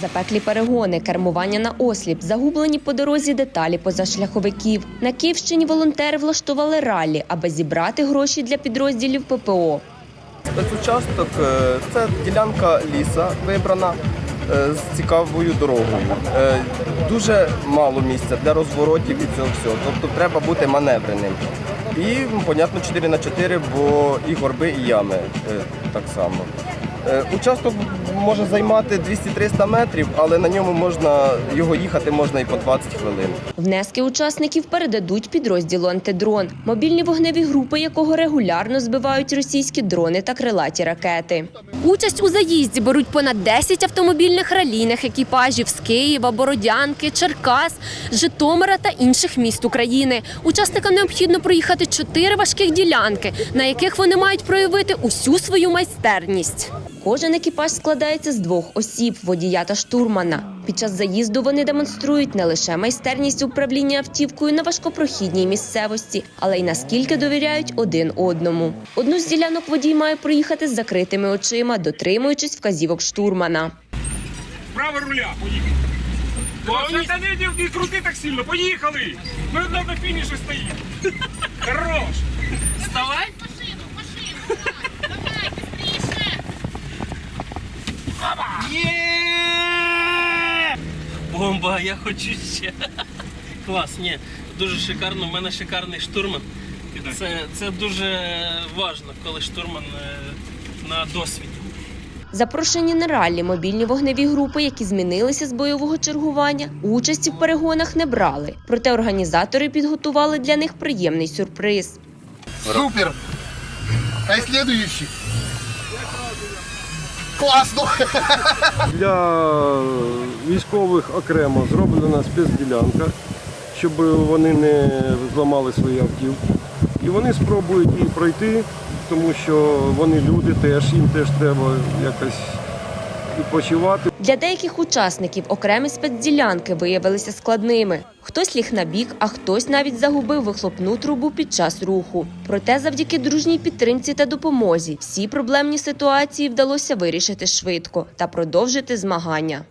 Запеклі перегони, кермування на осліп, загублені по дорозі деталі позашляховиків. На Київщині волонтери влаштували раллі, аби зібрати гроші для підрозділів ППО. Спецучасток е, це ділянка ліса вибрана е, з цікавою дорогою. Е, Дуже мало місця для розворотів і цього всього. Тобто треба бути маневреним. І, понятно, 4 на 4, бо і горби, і ями так само. Е, Участок може займати 200-300 метрів, але на ньому можна його їхати можна і по 20 хвилин. Внески учасників передадуть підрозділу антидрон, мобільні вогневі групи якого регулярно збивають російські дрони та крилаті ракети. Участь у заїзді беруть понад 10 автомобільних ралійних екіпажів з Києва, Бородянки, Черкас, Житомира та інших міст України. Учасникам необхідно проїхати чотири важких ділянки, на яких вони мають проявити усю свою майстерність. Кожен екіпаж складається з двох осіб водія та штурмана. Під час заїзду вони демонструють не лише майстерність управління автівкою на важкопрохідній місцевості, але й наскільки довіряють один одному. Одну з ділянок водій має проїхати з закритими очима, дотримуючись вказівок штурмана. Право руля, поїхали. Та не, не, крути так сильно, поїхали. Ми на фініші стоїмо. Хорош. Є! Бомба, я хочу ще. Клас, ні, дуже шикарно. У мене шикарний штурман. Це, це дуже важливо, коли штурман е, на досвіді. Запрошені на раллі мобільні вогневі групи, які змінилися з бойового чергування, участі в перегонах не брали. Проте організатори підготували для них приємний сюрприз. Супер! А следующий? Класно! Для військових окремо зроблена спецділянка, щоб вони не зламали свої автівки. І вони спробують її пройти, тому що вони люди теж, їм теж треба якось відпочивати. Для деяких учасників окремі спецділянки виявилися складними. Хтось ліг на бік, а хтось навіть загубив вихлопну трубу під час руху. Проте, завдяки дружній підтримці та допомозі, всі проблемні ситуації вдалося вирішити швидко та продовжити змагання.